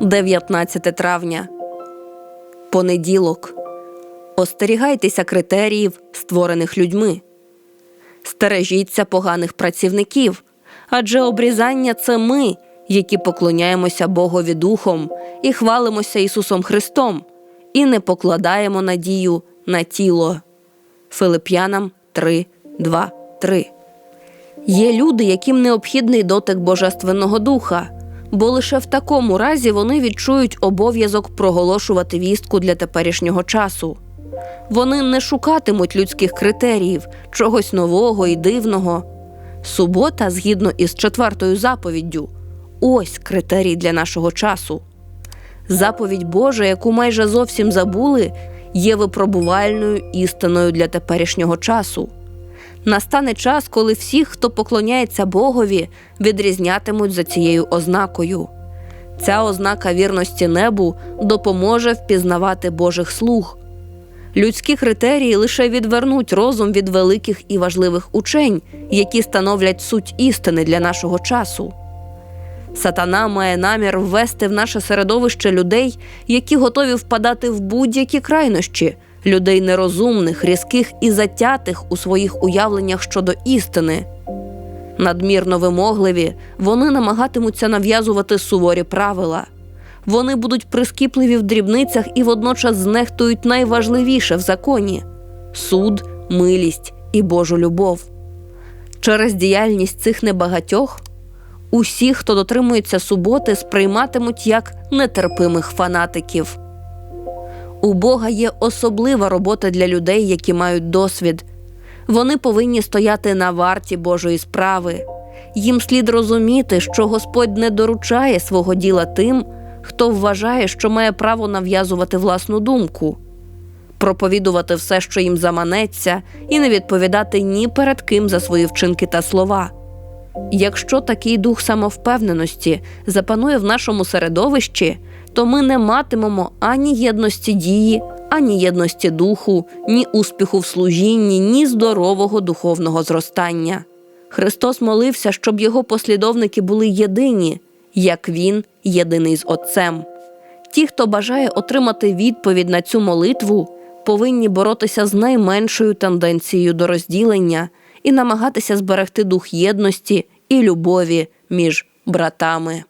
19 травня. Понеділок. Остерігайтеся критеріїв, створених людьми. Стережіться поганих працівників, адже обрізання це ми, які поклоняємося Богові Духом і хвалимося Ісусом Христом, і не покладаємо надію на тіло. Филип'янам 3, 2, 3. Є люди, яким необхідний дотик Божественного Духа, бо лише в такому разі вони відчують обов'язок проголошувати вістку для теперішнього часу. Вони не шукатимуть людських критеріїв, чогось нового і дивного. Субота, згідно із четвертою заповіддю, ось критерій для нашого часу. Заповідь Божа, яку майже зовсім забули, є випробувальною істиною для теперішнього часу. Настане час, коли всі, хто поклоняється Богові, відрізнятимуть за цією ознакою. Ця ознака вірності небу допоможе впізнавати Божих слуг. Людські критерії лише відвернуть розум від великих і важливих учень, які становлять суть істини для нашого часу. Сатана має намір ввести в наше середовище людей, які готові впадати в будь-які крайнощі, людей нерозумних, різких і затятих у своїх уявленнях щодо істини. Надмірно вимогливі, вони намагатимуться нав'язувати суворі правила. Вони будуть прискіпливі в дрібницях і водночас знехтують найважливіше в законі суд, милість і Божу любов. Через діяльність цих небагатьох усі, хто дотримується суботи, сприйматимуть як нетерпимих фанатиків. У Бога є особлива робота для людей, які мають досвід. Вони повинні стояти на варті Божої справи. Їм слід розуміти, що Господь не доручає свого діла тим, хто вважає, що має право нав'язувати власну думку, проповідувати все, що їм заманеться, і не відповідати ні перед ким за свої вчинки та слова. Якщо такий дух самовпевненості запанує в нашому середовищі, то ми не матимемо ані єдності дії, ані єдності духу, ні успіху в служінні, ні здорового духовного зростання. Христос молився, щоб його послідовники були єдині, як Він єдиний з Отцем. Ті, хто бажає отримати відповідь на цю молитву, повинні боротися з найменшою тенденцією до розділення і намагатися зберегти дух єдності і любові між братами.